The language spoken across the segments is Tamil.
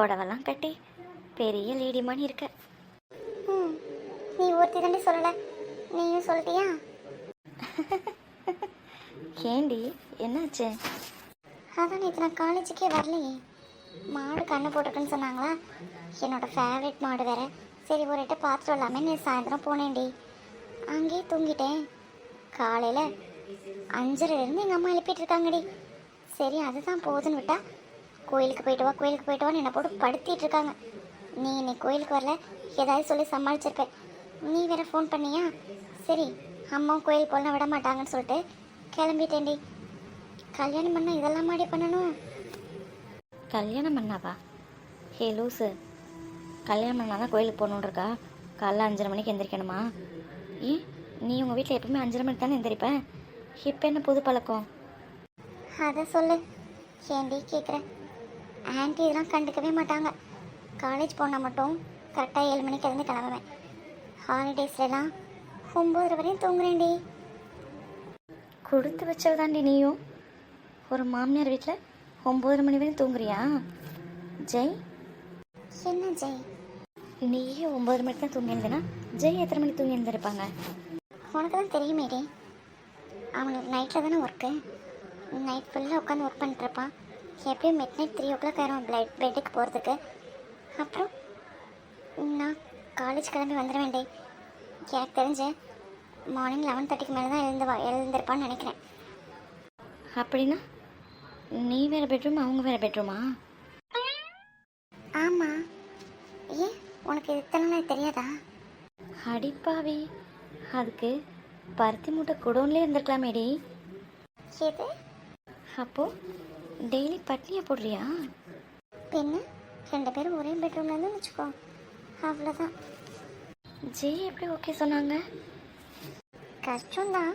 புடவெல்லாம் கட்டி பெரிய லேடி மாதிரி இருக்க. ம் நீ ஒருத்தி தாண்டி சொல்லலை. நீயும் சொல்லிட்டியா? ஏண்டி என்னாச்சு? அதான் நேற்று நான் காலேஜுக்கே வரலையே. மாடு கண்ணு போட்டிருக்குன்னு சொன்னாங்களா? என்னோட ஃபேவரட் மாடு வேற. சரி ஒரு இட்ட பார்த்துட்டு வரலாமே. நீ சாயந்தரம் போனேன்டி. அங்கேயே தூங்கிட்டேன். காலையில் அஞ்சரைலேருந்து எங்கள் அம்மா எழுப்பிட்டு இருக்காங்கடி. சரி அதுதான் போகுதுன்னு விட்டா கோயிலுக்கு போயிட்டு வா கோயிலுக்கு போயிட்டு வான்னு என்னை போட்டு படுத்திட்டு இருக்காங்க. நீ இன்னைக்கு கோயிலுக்கு வரல ஏதாவது சொல்லி சமாளிச்சிருப்பேன். நீ வேற ஃபோன் பண்ணியா? சரி அம்மாவும் கோயில் போலாம் விட மாட்டாங்கன்னு சொல்லிட்டு கிளம்பிட்டேன்டி. கல்யாணம் பண்ண இதெல்லாம் மாடி பண்ணணும். கல்யாணம் பண்ணாவா? ஹே லூசு. கல்யாணம் பண்ணா தான் கோயிலுக்கு போகணுன்னு இருக்கா? காலைல அஞ்சரை மணிக்கு எந்திரிக்கணுமா? ஏன் நீ உங்கள் வீட்டில் எப்பவுமே அஞ்சரை மணிக்கு தானே எந்திரிப்ப? இப்போ என்ன புது பழக்கம்? அதை சொல்லு. ஏண்டி கேட்குறேன் ஆன்ட்டி இதெல்லாம் கண்டுக்கவே மாட்டாங்க. காலேஜ் போனால் மட்டும் கரெக்டாக ஏழு மணிக்கு இருந்து கிளம்புவேன். ஹாலிடேஸ்லாம் ஒம்பது வரையும் தூங்குறேன்டி. கொடுத்து வச்சவ தாண்டி நீயும். ஒரு மாமியார் வீட்டில் ஒம்பது மணி வரையும் தூங்குறியா? ஜெய். என்ன ஜெய்? நீயே ஒம்பது மணிக்கு தான் தூங்கி எழுதுனா ஜெய் எத்தனை மணிக்கு தூங்கி எழுந்திருப்பாங்க? உனக்கு தான் தெரியுமேடி. அவனுக்கு நைட்டில் தானே ஒர்க்கு நைட் ஃபுல்லாக உட்காந்து ஒர்க் பண்ணிட்டுருப்பான் எப்படியும் midnight three o'clock ஆயிரும் பிளட் பெட்டுக்கு போகிறதுக்கு அப்புறம் நான் காலேஜ் கிளம்பி வந்துடுவேன்டி எனக்கு தெரிஞ்சு மார்னிங் லெவன் தேர்ட்டிக்கு மேலே தான் எழுந்து எழுந்திருப்பான்னு நினைக்கிறேன். அப்படின்னா நீ வேறு பெட்ரூம் அவங்க வேறு பெட்ரூமா ஆமாம் ஏன்? உனக்கு இது இத்தனை நாள் தெரியாதா? அடிப்பாவி அதுக்கு பருத்தி மூட்டை குடோன்லேயே இருந்திருக்கலாமேடி எது? அப்போ டெய்லி பட்னியை போடுறியா? பின்ன ரெண்டு பேரும் ஒரே பெட்ரூம்ல இருந்து வச்சுக்கோ. அவ்வளோதான் ஜெய் எப்படி ஓகே சொன்னாங்க? கஷ்டம்தான்.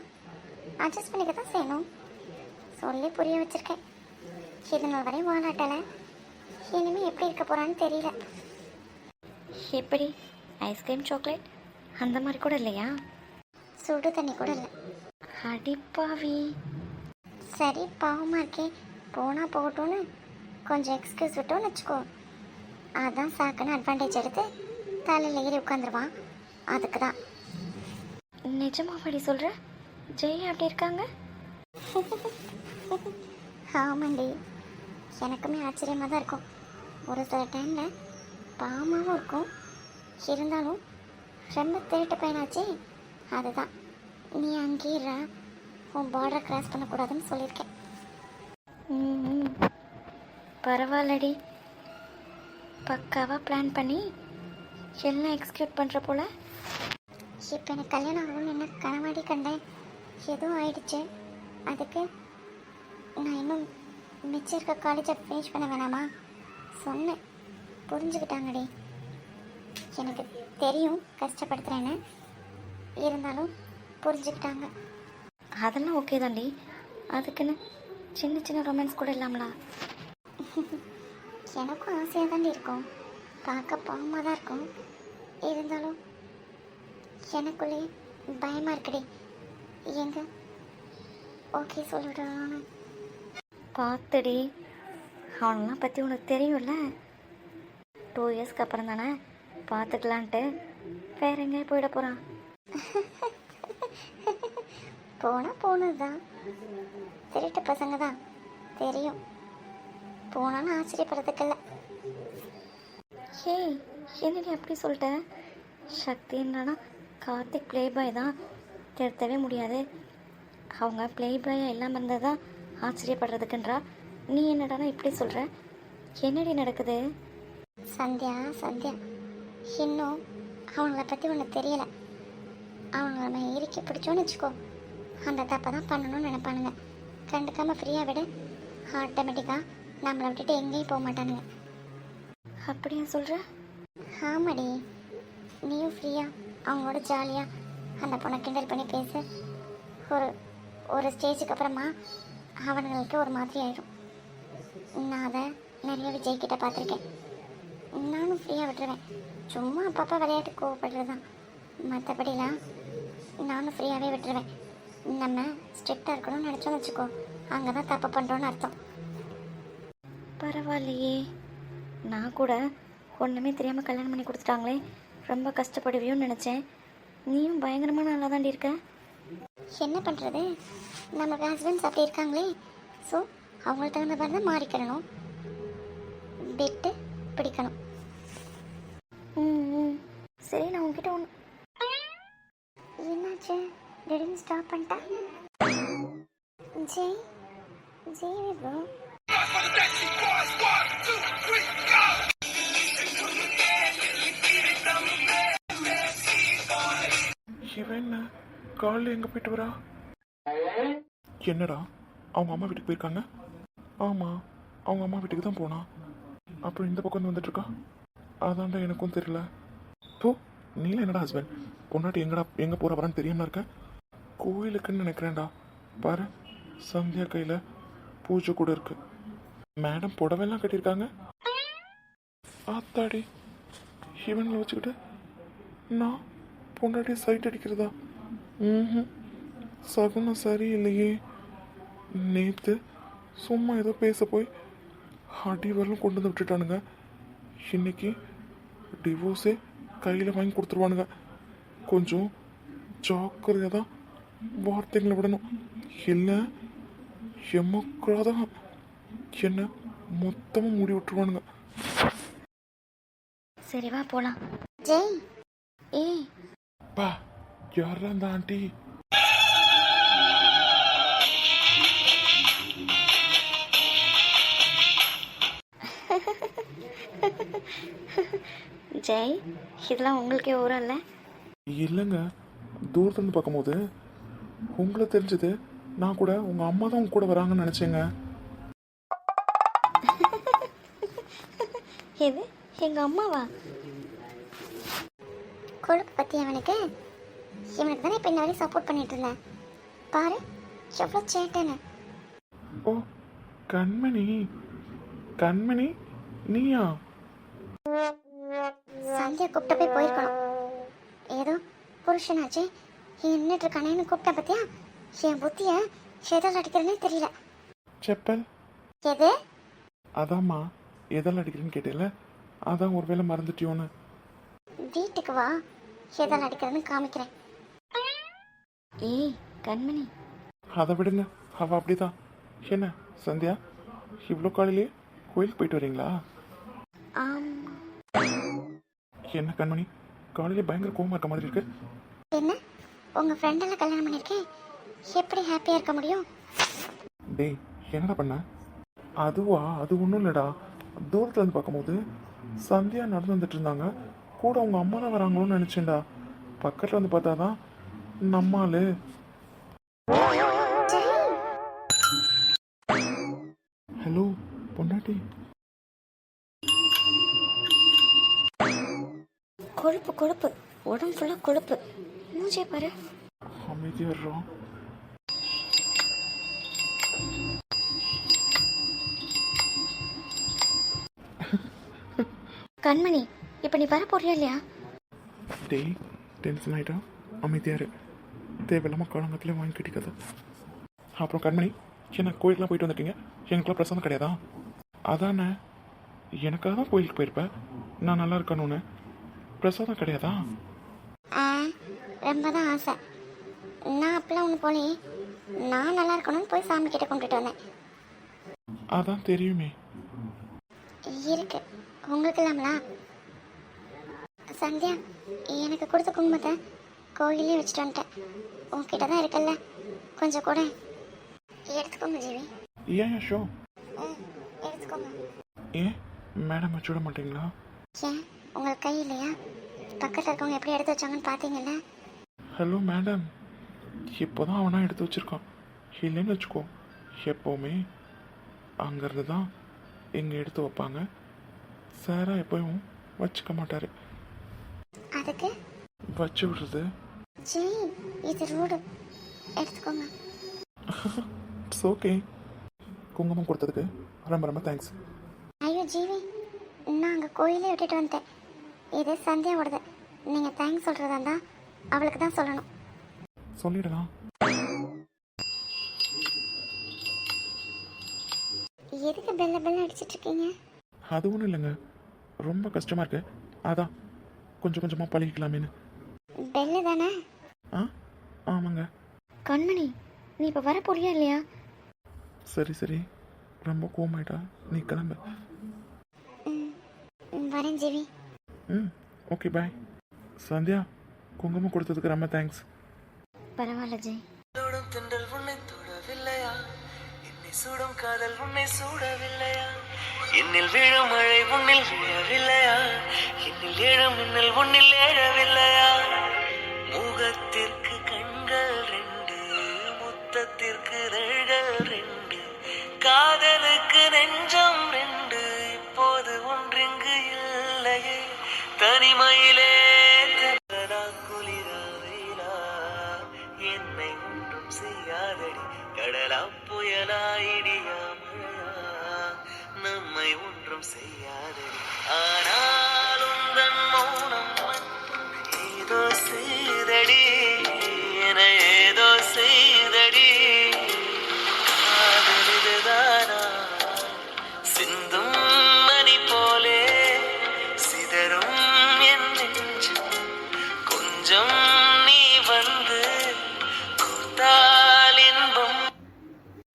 அட்ஜஸ்ட் பண்ணிக்க தான் செய்யணும். சொல்லி புரிய வச்சிருக்கேன். இது நாள் வரையும் வாழாட்டலை. இனிமே எப்படி இருக்க போறான்னு தெரியல. எப்படி? ஐஸ்கிரீம் சாக்லேட் அந்த மாதிரி கூட இல்லையா? சுடு தண்ணி கூட இல்லை. அடிப்பாவி சரி பாவமாக இருக்கே. போனால் போகட்டும்னு கொஞ்சம் எக்ஸ்கியூஸ் விட்டோன்னு வச்சுக்கோ. அதான் சாக்குன்னு அட்வான்டேஜ் எடுத்து தலையில் ஏறி உட்காந்துருவான் அதுக்கு தான் நிஜமாவாடி சொல்கிற ஜெய் அப்படி இருக்காங்க? ஆமாண்டி. எனக்குமே ஆச்சரியமாக தான் இருக்கும். ஒரு சில டைமில் பாவமாகவும் இருக்கும். இருந்தாலும் ரொம்ப திருட்டு பையனாச்சே. அதுதான். நீ அங்கேயே இரு. உன் பார்டர் கிராஸ் பண்ணக்கூடாதுன்னு சொல்லியிருக்கேன். பரவாயில்லடி. பக்காவாக பிளான் பண்ணி எல்லாம் எக்ஸிக்யூட் பண்ணுற போல். இப்போ எனக்கு கல்யாணம் ஆகணும்னு என்ன கனவாடி கண்டேன் எதுவும் ஆயிடுச்சு. அதுக்கு நான் இன்னும் மிச்சம் இருக்க காலேஜை ஃபினிஷ் பண்ண வேணாமா? சொன்னேன். புரிஞ்சுக்கிட்டாங்கடி. எனக்கு தெரியும் கஷ்டப்படுத்துகிறேன்னு இருந்தாலும் புரிஞ்சுக்கிட்டாங்க. அதெல்லாம் ஓகே தாண்டி அதுக்குன்னு சின்ன சின்ன ரொமான்ஸ் கூட இல்லாமலா? எனக்கும் ஆசையாக தாண்டி இருக்கும். பார்க்க பாவமாக தான் இருக்கும். இருந்தாலும் எனக்குள்ளே பயமாக இருக்குடி. எங்க? ஓகே சொல்லிவிடணும்னு பார்த்துடி. அவனெல்லாம் பற்றி உனக்கு தெரியும்ல? டூ இயர்ஸ்க்கு அப்புறம் தானே? பார்த்துக்கலான்ட்டு வேற எங்கேயும் போயிட போகிறான் போனால் போனது தான் திருட்டு பசங்க தான் தெரியும். போனாலும் ஆச்சரியப்படுறதுக்கில்ல. ஹே என்னடி அப்படி சொல்லிட்ட? சக்தின்றனா கார்த்திக் ப்ளே பாய் தான். திருத்தவே முடியாது. அவங்க ப்ளே பாயாக இல்லாமல் இருந்தது தான் ஆச்சரியப்படுறதுக்குன்றா? நீ என்னடானா இப்படி சொல்கிற என்னடி நடக்குது? சந்தியா சந்தியா. இன்னும் அவங்கள பற்றி ஒன்று தெரியலை. அவங்கள நம்ம இறுக்கி பிடிச்சோன்னு வச்சுக்கோ. அந்த தப்பை தான் பண்ணணும்னு நினைப்பானுங்க. கண்டுக்காமல் ஃப்ரீயாக விட. ஆட்டோமேட்டிக்காக நம்மளை விட்டுட்டு எங்கேயும் போக மாட்டானுங்க. அப்படியா சொல்கிற ஆமாடி. நீயும் ஃப்ரீயாக அவங்களோட ஜாலியாக அந்த பொண்ணை கிண்டல் பண்ணி பேசு. ஒரு ஒரு ஸ்டேஜுக்கு அப்புறமா அவனுங்களுக்கு ஒரு மாதிரி ஆயிடும். நான் அதை நிறைய விஜய் கிட்ட பார்த்துருக்கேன். நானும் ஃப்ரீயாக விட்டுருவேன். சும்மா அப்பப்போ விளையாட்டு கோவப்படுறது தான் மற்றபடிலாம் நானும் ஃப்ரீயாகவே விட்டுருவேன். நம்ம ஸ்ட்ரிக்டாக இருக்கணும்னு நினச்சோன்னு வச்சுக்கோ. அங்கே தான் தப்பு பண்ணுறோன்னு அர்த்தம். பரவாயில்லையே. நான் கூட ஒன்றுமே தெரியாமல் கல்யாணம் பண்ணி கொடுத்துட்டாங்களே. ரொம்ப கஷ்டப்படுவியோன்னு நினச்சேன். நீயும் பயங்கரமான நல்லா தாண்டி இருக்க. என்ன பண்ணுறது நமக்கு ஹஸ்பண்ட்ஸ் அப்படி இருக்காங்களே. ஸோ அவங்களுக்கு தகுந்த மாதிரி தான் மாறிக்கிறணும் விட்டு பிடிக்கணும். ம் சரி நான் உங்ககிட்ட ஒன்று என்னாச்சு? திடீர்னு ஸ்டாப் பண்ணிட்டா? ஜெய் ஜெய் ப்ரோ இவன் என்ன காலைல எங்கே போயிட்டு வரா? என்னடா? அவங்க அம்மா வீட்டுக்கு போயிருக்காங்க? ஆமாம் அவங்க அம்மா வீட்டுக்கு தான் போனா. அப்புறம் இந்த பக்கம் வந்து வந்துட்டு இருக்கா அதான்டா எனக்கும் தெரியல. போ நீல என்னடா ஹஸ்பண்ட் பொண்டாட்டி எங்கடா எங்கே போகிற வரான்னு தெரியாமல் இருக்க? கோயிலுக்குன்னு நினைக்கிறேன்டா. பாரு சந்தியா கையில் பூஜை கூட இருக்கு. மேடம் புடவைலாம் கட்டியிருக்காங்க. ஆத்தாடி இவங்களை வச்சுக்கிட்டு நான் பொண்டாட்டி சைட் அடிக்கிறதா? ம் சகுனம் சரியில்லையே. நேற்று சும்மா ஏதோ பேச போய் அடி வரலும் கொண்டு வந்து விட்டுட்டானுங்க. இன்னைக்கு டிவோர்ஸே கையில் வாங்கி கொடுத்துருவானுங்க. கொஞ்சம் ஜாக்கிரதையாக தான் வார்த்தைகளை விடணும். இல்லை எமக்குறாதான் என்ன மொத்தமாக மூடி விட்டுருவானுங்க. சரி வா போகலாம் ஜெய். ஏய் பா யாரா அந்த ஆண்டி? ஜெய் இதெல்லாம் உங்களுக்கே ஊரம் இல்லை? இல்லைங்க தூரத்துலேருந்து பார்க்கும்போது உங்களை தெரிஞ்சது நான் கூட உங்கள் அம்மா தான் உங்க கூட வராங்கன்னு நினச்சேங்க. எது? எங்கள் அம்மாவா? கொழுப்பு பற்றி அவனுக்கு? இவனுக்கு தானே இப்போ இந்த வரையும் சப்போர்ட் பண்ணிட்டு இருந்தேன். பாரு எவ்வளோ சேட்டன்னு. ஓ கண்மணி. கண்மணி நீயா? சந்தியா கூப்பிட்ட போய் போயிருக்கணும். ஏதோ புருஷனாச்சு என்னட்டு இருக்கானேன்னு கூப்பிட்ட பத்தியா? என் புத்திய எதால் அடிக்கிறேனே தெரியல. செப்பல். எது? அதாம்மா. எதால் அடிக்கிறேன்னு கேட்டேல அதான் ஒருவேளை மறந்துட்டியோன்னு. வீட்டுக்கு வா. எதால் அடிக்கிறேன்னு காமிக்கிறேன். ஏய் கண்மணி. அதை விடுங்க. அவள் அப்படிதான். என்ன சந்தியா? இவ்வளோ காலையிலே கோயிலுக்கு போயிட்டு வரீங்களா? ஆம். என்ன கண்மணி? காலையிலே பயங்கர கோவமா இருக்க மாதிரி இருக்கு. என்ன? உங்க ஃப்ரெண்டெல்லாம் கல்யாணம் பண்ணியிருக்கேன் எப்படி ஹாப்பியாக இருக்க முடியும்? டேய் என்னடா பண்ண? அதுவா? அது ஒன்றும் இல்லைடா. தூரத்துல இருந்து பார்க்கும்போது சந்தியா நடந்து வந்துட்டு இருந்தாங்க. கூட அவங்க அம்மா தான் வராங்களோன்னு நினச்சேன்டா. பக்கத்தில் வந்து பார்த்தா தான் நம்மாலு ஹலோ பொண்டாட்டி. கொழுப்பு கொழுப்பு. உடம்பு ஃபுல்லாக கொழுப்பு. மூஞ்சியை பாரு. அமைதியாடுறோம் கண்மணி இப்போ நீ வர போறியா இல்லையா? டேய் டென்ஷன் ஆகிட்டா அமைதியாக இரு. தேவையில்லாமல் காலங்கத்தில் வாங்கி கட்டிக்காத. அப்புறம் கண்மணி என்ன கோயிலுக்குலாம் போயிட்டு வந்துட்டீங்க எனக்குலாம் பிரசாதம் கிடையாதா? அதானே? எனக்காக தான் கோயிலுக்கு போயிருப்பேன் நான் நல்லா இருக்கணும்னு. பிரசாதம் கிடையாதா? ஆ ரொம்ப தான் ஆசை. நான் அப்பெல்லாம் ஒன்று போலே நான் நல்லா இருக்கணும்னு போய் சாமி கிட்ட கும்பிட்டுட்டு வந்தேன். அதான் தெரியுமே. இருக்கு. உங்களுக்கு இல்லாமலா சந்தியா எனக்கு கொடுத்த குங்குமத்தை கோயிலே வச்சுட்டு வந்துட்டேன். உங்ககிட்ட தான் இருக்கல்ல கொஞ்சம் கூட. எடுத்துக்கோங்க ஜீவி. ஏன் ஷோ? எடுத்துக்கோங்க. ஏன்? மேடம் வச்சுவிட மாட்டீங்களா? ஏன்? உங்களுக்கு கை இல்லையா? பக்கத்தில் இருக்கவங்க எப்படி எடுத்து வச்சாங்கன்னு பார்த்தீங்கல்ல ஹலோ மேடம் இப்போ தான் அவனா எடுத்து வச்சிருக்கான். இல்லைன்னு வச்சுக்கோ. எப்போவுமே அங்கேருந்து தான் இங்கே எடுத்து வைப்பாங்க. சாராக எப்பவும் வச்சுக்க மாட்டார். அதுக்கு? வச்சு விடுறது. ஜெய் இது ரூடு எடுத்துக்கோங்க. இட்ஸ் ஓகே குங்குமம் கொடுத்ததுக்கு ரொம்ப ரொம்ப தேங்க்ஸ் ஐயோ ஜீவி நான் அங்கே கோயிலே விட்டுட்டு வந்துட்டேன். இது சந்தியாவோடது. நீங்கள் தேங்க்ஸ் சொல்கிறதா இருந்தால் அவளுக்கு தான் சொல்லணும். சொல்லிடலாம். எதுக்கு பெல்ல பெல்ல அடிச்சிட்டு இருக்கீங்க? அது ஒன்றும் இல்லைங்க. ரொம்ப கஷ்டமாக இருக்கு. அதான் கொஞ்சம் கொஞ்சமாக பழகிக்கலாமேன்னு. பெல்லு தானே? ஆ ஆமாங்க. கண்மணி நீ இப்போ வர போறியா இல்லையா? சரி சரி. ரொம்ப கோமாயிட்டா நீ கிளம்பு. ம், ம், வரேன் ஜெவி. ம் ஓகே பாய். சந்தியா குங்குமம் கொடுத்ததுக்கு ரொம்ப தேங்க்ஸ். பரவாயில்ல ஜெய். தொடும் தென்றல் உன்னை தொடவில்லையா? என்னை சூடும் காதல் உன்னை சூடவில்லையா? என்னில் விழும் மழை உன்னில் விழவில்லையா? என்னில் ஏழும் மின்னல் உன்னில் ஏழவில்லையா முகத்திற்கு கண்கள் ரெண்டு முத்தத்திற்கு கொஞ்சம் நீ வந்து இன்பம்.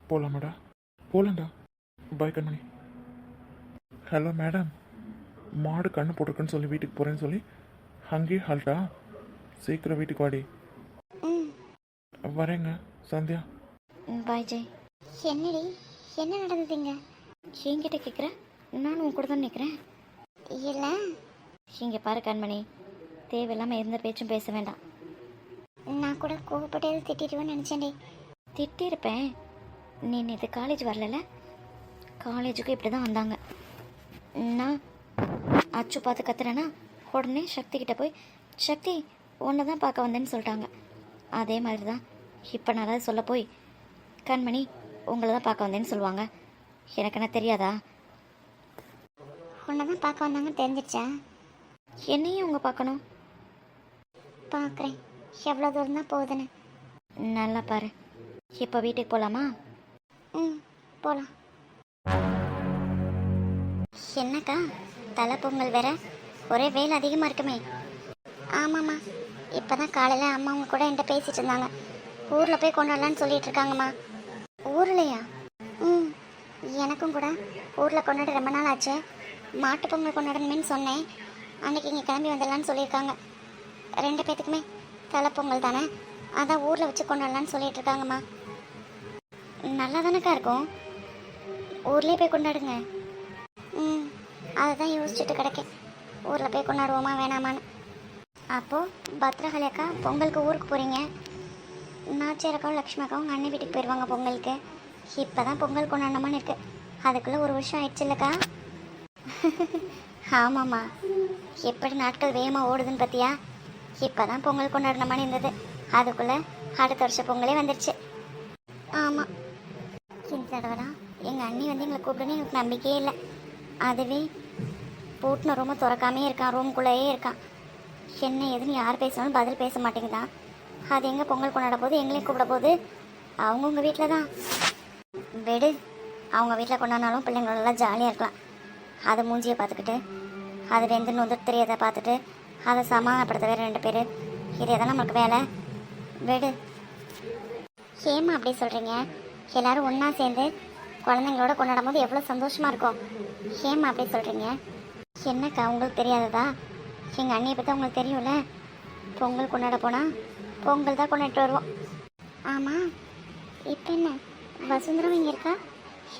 போகலாம்டா பாய் கண்மணி. ஹலோ மேடம் மாடு கண்ணு போட்டிருக்குன்னு சொல்லி வீட்டுக்கு போகிறேன்னு சொல்லி அங்கேயே ஹால்ட்டா சீக்கிரம் வீட்டுக்கு வாடி. ம். வரேங்க சந்தியா. பாய் ஜெய். என்னடி? என்ன நடந்ததுங்க? என்கிட்ட கேட்குற நானும் உன் கூட தான் நிற்கிறேன் இல்லை. இங்கே பாரு கண்மணி. தேவையில்லாமல் எந்த பேச்சும் பேச வேண்டாம். நான் கூட கோவப்பட்டு எதுவும் திட்டிடுவேன்னு நினச்சேன்டி. திட்டிருப்பேன் நீ நேற்று காலேஜ் வரல காலேஜுக்கு இப்படி தான் வந்தாங்க. நான் அச்சு பார்த்து கத்துறேன்னா உடனே சக்தி கிட்ட போய் சக்தி உன்னை தான் பார்க்க வந்தேன்னு சொல்லிட்டாங்க. அதே மாதிரி தான் இப்போ நான் ஏதாவது சொல்ல போய் கண்மணி உங்களை தான் பார்க்க வந்தேன்னு சொல்லுவாங்க. எனக்கு என்ன தெரியாதா? உன்னை தான் பார்க்க வந்தாங்கன்னு தெரிஞ்சிருச்சா? என்னையும் உங்க பார்க்கணும். பார்க்குறேன் எவ்வளோ தூரம் தான் போகுதுன்னு. நல்லா பாரு. இப்போ வீட்டுக்கு போகலாமா ம் போகலாம் என்னக்கா தலை பொங்கல் வேற? ஒரே வேலை அதிகமாக இருக்குமே. ஆமாம்மா இப்போ தான் காலையில் அம்மாவும் கூட என்கிட்ட பேசிட்டு இருந்தாங்க. ஊரில் போய் கொண்டாடலான்னு சொல்லிட்டு இருக்காங்கம்மா. ஊர்லையா? ம் எனக்கும் கூட ஊரில் கொண்டாட ரொம்ப நாள் ஆச்சு. மாட்டு பொங்கல் கொண்டாடணுமேன்னு சொன்னேன். அன்னைக்கு இங்கே கிளம்பி வந்துடலான்னு சொல்லியிருக்காங்க. ரெண்டு பேத்துக்குமே தலை பொங்கல் தானே? அதான் ஊரில் வச்சு கொண்டாடலான்னு சொல்லிட்டு இருக்காங்கம்மா. நல்லா தானக்கா இருக்கும்? ஊர்லேயே போய் கொண்டாடுங்க. ம் அதை தான் யோசிச்சுட்டு கிடக்கேன். ஊரில் போய் கொண்டாடுவோமா வேணாமான்னு. அப்போது பத்ரகாளி அக்கா பொங்கலுக்கு ஊருக்கு போகிறீங்க நாச்சியார் லக்ஷ்மி அக்காவும் உங்கள் அண்ணன் வீட்டுக்கு போயிடுவாங்க பொங்கலுக்கு. இப்போ தான் பொங்கல் கொண்டாடணுமான்னு இருக்கு. அதுக்குள்ளே ஒரு வருஷம் ஆயிடுச்சு இல்லைக்கா ஆமாம்மா. எப்படி நாட்கள் வேகமாக ஓடுதுன்னு பார்த்தியா இப்போ தான் பொங்கல் கொண்டாடணுமான்னு இருந்தது. அதுக்குள்ளே அடுத்த வருஷம் பொங்கலே வந்துடுச்சு ஆமாம் இந்த தடவை தான் எங்கள் அண்ணி வந்து எங்களை கூப்பிடுன்னு எங்களுக்கு நம்பிக்கையே இல்லை. அதுவே பூட்டின ரூமை திறக்காமே இருக்கான் ரூம்குள்ளேயே இருக்கான். என்ன எதுன்னு யார் பேசினாலும் பதில் பேச மாட்டேங்குதான். அது எங்கே பொங்கல் கொண்டாட போது எங்களையும் கூப்பிட போகுது? அவங்கவுங்க வீட்டில் தான் விடு. அவங்க வீட்டில் கொண்டாடினாலும் பிள்ளைங்களெல்லாம் ஜாலியாக இருக்கலாம். அதை மூஞ்சியை பார்த்துக்கிட்டு அது வெந்துன்னு வந்து தெரியாத பார்த்துட்டு அதை சமாதானப்படுத்தவே ரெண்டு பேர். இது எதாவது நம்மளுக்கு வேலை? விடு. ஏமா அப்படி சொல்கிறீங்க எல்லோரும் ஒன்றா சேர்ந்து குழந்தைங்களோட கொண்டாடும் போது எவ்வளோ சந்தோஷமாக இருக்கும். ஏமா அப்படி சொல்கிறீங்க என்னக்கா உங்களுக்கு தெரியாததா? எங்கள் அண்ணியை பற்றி உங்களுக்கு தெரியும்ல? பொங்கல் கொண்டாட போனால் பொங்கல் தான் கொண்டாடிட்டு வருவோம். ஆமாம் இப்போ என்ன? வசுந்தரம் இங்கே இருக்கா?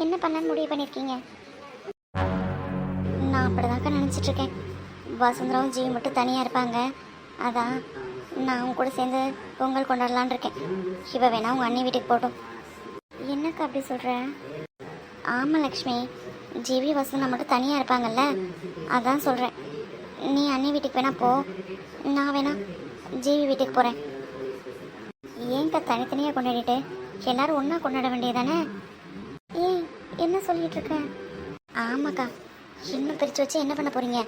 என்ன பண்ணான்னு முடிவு பண்ணியிருக்கீங்க நான் அப்படிதாக்கா நினச்சிட்ருக்கேன் வசந்தராவும் ஜி மட்டும் தனியாக இருப்பாங்க. அதான் நான் அவங்க கூட சேர்ந்து பொங்கல் கொண்டாடலான்னு இருக்கேன். இப்போ வேணா உங்கள் அண்ணி வீட்டுக்கு போட்டோம் என்னக்கா அப்படி சொல்கிற ஆமாம் லக்ஷ்மி. ஜிவி வசந்தா மட்டும் தனியாக இருப்பாங்கல்ல? அதான் சொல்கிறேன் நீ அண்ணி வீட்டுக்கு வேணா போ. நான் வேணா ஜிவி வீட்டுக்கு போகிறேன் ஏன்க்கா தனித்தனியாக கொண்டாடிட்டு? எல்லாரும் ஒன்றா கொண்டாட வேண்டியதானே ஏன் என்ன சொல்லிகிட்டு இருக்க? ஆமாக்கா. இன்னும் பிரித்து வச்சு என்ன பண்ண போகிறீங்க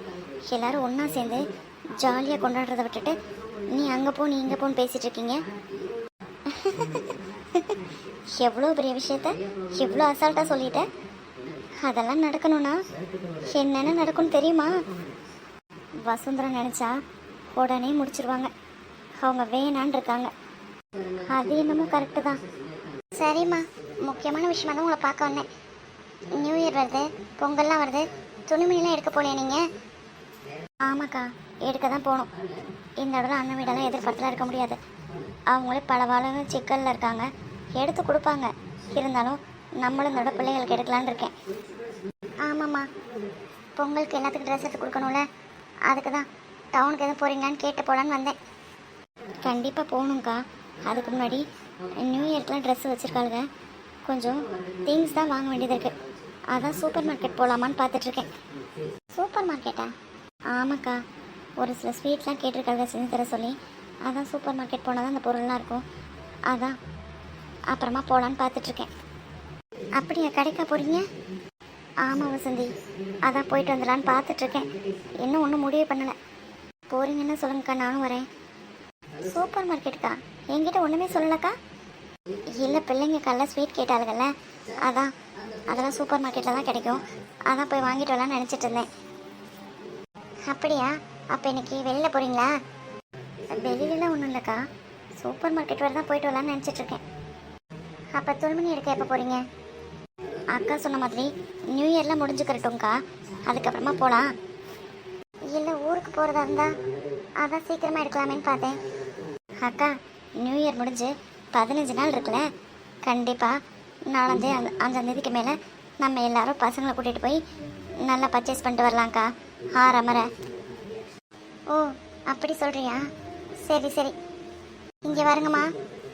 எல்லோரும் ஒன்றா சேர்ந்து ஜாலியாக கொண்டாடுறத விட்டுட்டு நீ அங்கே போ நீ இங்கே போன்னு பேசிகிட்டு இருக்கீங்க. எவ்வளோ பெரிய விஷயத்த எவ்வளோ அசால்ட்டாக சொல்லிட்ட? அதெல்லாம் நடக்கணும்னா என்னென்ன நடக்கும்னு தெரியுமா? வசுந்தரா நினச்சா உடனே முடிச்சிருவாங்க. அவங்க வேணான்னு இருக்காங்க. அது என்னமோ கரெக்டு தான். சரிம்மா. முக்கியமான விஷயமா தான் உங்களை பார்க்க வந்தேன். நியூ இயர் வருது பொங்கல்லாம் வருது. துணிமணிலாம் எடுக்க போலையா நீங்கள் ஆமாக்கா எடுக்க தான் போகணும் இந்த இடத்துல அண்ணன் வீடெல்லாம் எதிர்பார்த்துலாம் இருக்க முடியாது. அவங்களே பல சிக்கலில் இருக்காங்க. எடுத்து கொடுப்பாங்க. இருந்தாலும் நம்மளும் இந்த தடவை பிள்ளைகளுக்கு எடுக்கலான்னு இருக்கேன். ஆமாம்மா. பொங்கலுக்கு எல்லாத்துக்கும் ட்ரெஸ் எடுத்து கொடுக்கணும்ல? அதுக்கு தான் டவுனுக்கு எதுவும் போகிறீங்களான்னு கேட்டு போகலான்னு வந்தேன். கண்டிப்பாக போகணுங்க்கா அதுக்கு முன்னாடி நியூ இயர்க்கெலாம் ட்ரெஸ் வச்சுருக்காளுங்க. கொஞ்சம் திங்ஸ் தான் வாங்க வேண்டியது இருக்குது அதான் சூப்பர் மார்க்கெட் போகலாமான்னு பார்த்துட்ருக்கேன். சூப்பர் மார்க்கெட்டா? ஆமாக்கா. ஒரு சில ஸ்வீட்லாம் கேட்டிருக்காங்க செஞ்சு தர சொல்லி. அதான் சூப்பர் மார்க்கெட் போனால் தான் அந்த பொருள்லாம் இருக்கும். அதான். அப்புறமா போகலான்னு பார்த்துட்ருக்கேன். அப்படியா கடைக்கா போகிறீங்க ஆமாம் வசந்தி. அதான் போயிட்டு வந்துடலான்னு பார்த்துட்ருக்கேன். இன்னும் ஒன்றும் முடிவு பண்ணலை. போகிறீங்கன்னு சொல்லுங்கக்கா நானும் வரேன். சூப்பர் மார்க்கெட்டுக்கா என்கிட்ட ஒன்றுமே சொல்லலக்கா? இல்லை பிள்ளைங்க காலைல ஸ்வீட் கேட்டாளுங்கள்ல அதான். அதெல்லாம் சூப்பர் மார்க்கெட்டில் தான் கிடைக்கும். அதான் போய் வாங்கிட்டு வரலாம்னு நினச்சிட்டு இருந்தேன். அப்படியா? அப்போ இன்னைக்கு வெளியில் போகிறீங்களா வெளியிலலாம் ஒன்றும் இல்லைக்கா. சூப்பர் மார்க்கெட் வரை தான் போயிட்டு வரலாம்னு நினச்சிட்ருக்கேன் அப்போ துணிமணி எடுக்க எப்போ போகிறீங்க அக்கா சொன்ன மாதிரி நியூ இயர்லாம் முடிஞ்சுக்கிறட்டும்க்கா. அதுக்கப்புறமா போகலாம் இல்லை ஊருக்கு போகிறதா இருந்தால் அதான் சீக்கிரமாக எடுக்கலாமேன்னு பார்த்தேன். அக்கா நியூ இயர் முடிஞ்சு பதினஞ்சு நாள் இருக்குல்ல? கண்டிப்பாக நாலாந்தே அந்த அஞ்சாந்தேதிக்கு மேலே நம்ம எல்லாரும் பசங்களை கூட்டிகிட்டு போய் நல்லா பர்ச்சேஸ் பண்ணிட்டு வரலாம்க்கா. ஆறமர ஓ அப்படி சொல்கிறியா சரி சரி. இங்கே வருங்கம்மா.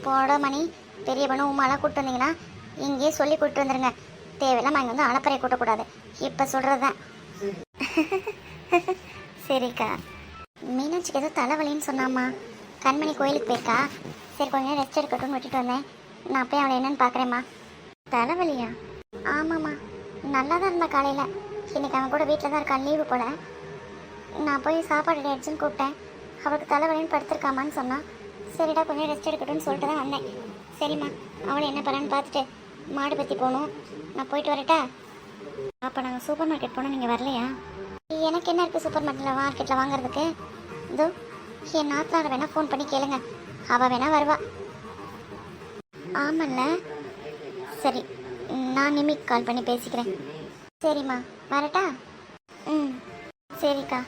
போட மணி. பெரிய உமாலாம் கூப்பிட்டு வந்தீங்கன்னா இங்கேயே சொல்லி கூப்பிட்டு வந்துடுங்க தேவையில்லாம அங்கே வந்து அளப்பறையை கூட்டக்கூடாது. இப்போ சொல்கிறது தான் சரிக்கா. மீனாட்சிக்கு ஏதோ தலைவலின்னு சொன்னாம்மா. கண்மணி கோயிலுக்கு போயிருக்கா. சரி கொஞ்சம் ரெஸ்ட் எடுக்கட்டும்னு விட்டுட்டு வந்தேன். நான் போய் அவளை என்னன்னு பார்க்குறேம்மா தலைவலியா? ஆமாம்மா. நல்லா தான் இருந்தா காலையில். இன்னைக்கு அவன் கூட வீட்டில் தான் இருக்கான் லீவு போல. நான் போய் சாப்பாடு அடிச்சுன்னு கூப்பிட்டேன். அவளுக்கு தலைவலின்னு படுத்திருக்காமான்னு சொன்னான் சரிடா கொஞ்சம் ரெஸ்ட் எடுக்கட்டும்னு சொல்லிட்டு தான் வந்தேன். சரிம்மா அவளை என்ன பண்ணான்னு பார்த்துட்டு மாடு பற்றி போகணும். நான் போயிட்டு வரட்டா? அப்போ நாங்கள் சூப்பர் மார்க்கெட் போனால் நீங்கள் வரலையா? எனக்கு என்ன இருக்குது சூப்பர் மார்க்கெட்டில் மார்க்கெட்டில் வாங்குறதுக்கு? இதோ என் நாத்தனார் வேணால் ஃபோன் பண்ணி கேளுங்க. அவள் வேணால் வருவா. ஆமல்ல சரி நான் நிமிக்கு கால் பண்ணி பேசிக்கிறேன். சரிம்மா வரட்டா? ம் சரிக்கா.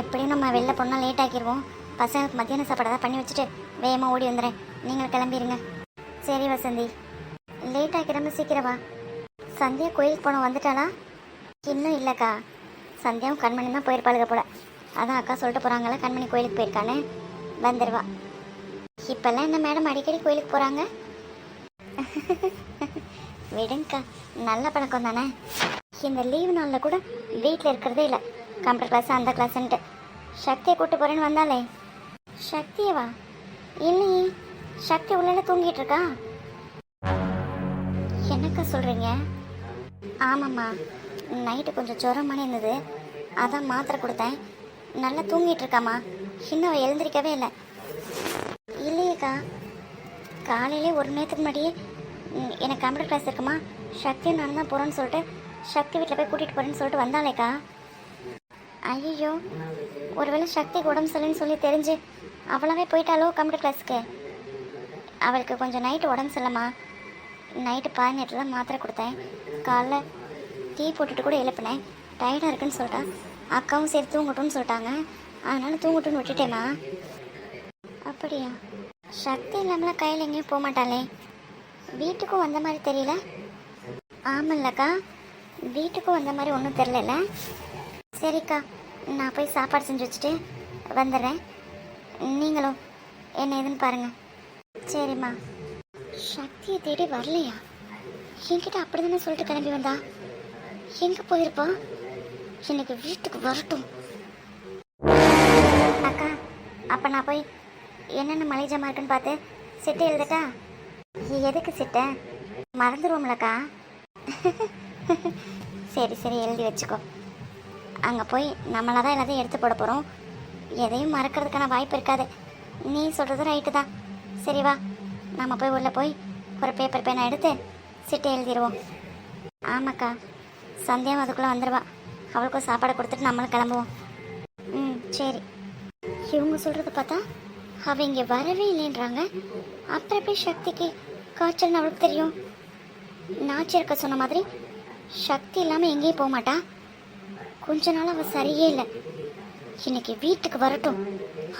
எப்படியும் நம்ம வெளில போனால் லேட் ஆக்கிடுவோம் பசங்களுக்கு மத்தியான சாப்பாடு தான் பண்ணி வச்சுட்டு வேகமாக ஓடி வந்துடுறேன் நீங்கள் கிளம்பிடுங்க சரி வசந்தி. லேட்டாக கிளம்ப சீக்கிரமா சந்தியா கோயிலுக்கு போன வந்துட்டாளா? இன்னும் இல்லைக்கா. சந்தியாவும் கண்மணி தான் போயிருப்பாளுக போல. அதான் அக்கா சொல்லிட்டு போகிறாங்களே கண்மணி கோயிலுக்கு போயிருக்கானே வந்துடுவா இப்போல்லாம் என்ன மேடம் அடிக்கடி கோயிலுக்கு போகிறாங்க விடுங்கக்கா நல்ல பழக்கம் தானே? இந்த லீவு நாளில் கூட வீட்டில் இருக்கிறதே இல்லை. கம்ப்யூட்டர் கிளாஸ் அந்த கிளாஸ்ன்ட்டு சக்தியை கூப்பிட்டு போகிறேன்னு வந்தாலே சக்தியவா? இல்லையே சக்தி உள்ள தூங்கிட்டு இருக்கா? என்னக்கா சொல்கிறீங்க ஆமாம்மா நைட்டு கொஞ்சம் ஜுரமான இருந்தது. அதான் மாத்திரை கொடுத்தேன். நல்லா தூங்கிட்டு இருக்காம்மா. இன்னும் எழுந்திருக்கவே இல்லை. இல்லையேக்கா காலையிலே ஒரு நேரத்துக்கு முன்னாடியே எனக்கு கம்ப்யூட்டர் கிளாஸ் இருக்குமா? சக்தி நான் தான் போகிறேன்னு சொல்லிட்டு சக்தி வீட்டில் போய் கூட்டிகிட்டு போகிறேன்னு சொல்லிட்டு வந்தாலேக்கா ஐயோ ஒருவேளை சக்திக்கு உடம்பு சரியில்லைன்னு சொல்லி தெரிஞ்சு அவளாவே போயிட்டாலோ கம்ப்யூட்டர் கிளாஸுக்கு அவளுக்கு கொஞ்சம் நைட்டு உடம்பு சரியில்லைம்மா. நைட்டு பதினெட்டு தான் மாத்திரை கொடுத்தேன். காலைல டீ போட்டுட்டு கூட எழுப்பினேன். டயர்டாக இருக்குன்னு சொல்லிட்டா. அக்காவும் சரி தூங்கட்டும்னு சொல்லிட்டாங்க. அதனால் தூங்கட்டும்னு விட்டுட்டேம்மா. அப்படியா? சக்தி இல்லாமல் கையில் எங்கேயும் போக மாட்டாளே. வீட்டுக்கும் வந்த மாதிரி தெரியல. ஆமல்லக்கா வீட்டுக்கும் வந்த மாதிரி ஒன்றும் தெரிலல சரிக்கா நான் போய் சாப்பாடு செஞ்சு வச்சுட்டு வந்துடுறேன். நீங்களும் என்ன ஏதுன்னு பாருங்கள் சரிம்மா. சக்தியை தேடி வரலையா? என்கிட்ட அப்படி தானே சொல்லிட்டு கிளம்பி வந்தா? எங்கே போயிருப்பா? இன்னைக்கு வீட்டுக்கு வரட்டும். அக்கா அப்போ நான் போய் என்னென்ன மளிகை இருக்குன்னு பார்த்து சிட்டை எழுதட்டா? எதுக்கு சிட்டை? மறந்துடுவோம்லக்கா சரி சரி எழுதி வச்சுக்கோ. அங்கே போய் நம்மளாக தான் எல்லாத்தையும் எடுத்து போட போகிறோம் எதையும் மறக்கிறதுக்கான வாய்ப்பு இருக்காது. நீ சொல்கிறது ரைட்டு தான். சரி வா. நம்ம போய் உள்ளே போய் ஒரு பேப்பர் பேனை எடுத்து சிட்டை எழுதிடுவோம் ஆமாக்கா. சந்தியாவும் அதுக்குள்ளே வந்துடுவா அவளுக்கும் சாப்பாடு கொடுத்துட்டு நம்மளும் கிளம்புவோம். ம் சரி. இவங்க சொல்கிறது பார்த்தா அவள் இங்கே வரவே இல்லைன்றாங்க. அப்புறம் போய் சக்திக்கு காய்ச்சல்னு அவளுக்கு தெரியும்? நாச்சி இருக்க சொன்ன மாதிரி சக்தி இல்லாமல் எங்கேயும் போக மாட்டா. கொஞ்ச நாள் அவள் சரியே இல்லை. இன்னைக்கு வீட்டுக்கு வரட்டும்.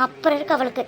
அப்புறம் இருக்கு அவளுக்கு.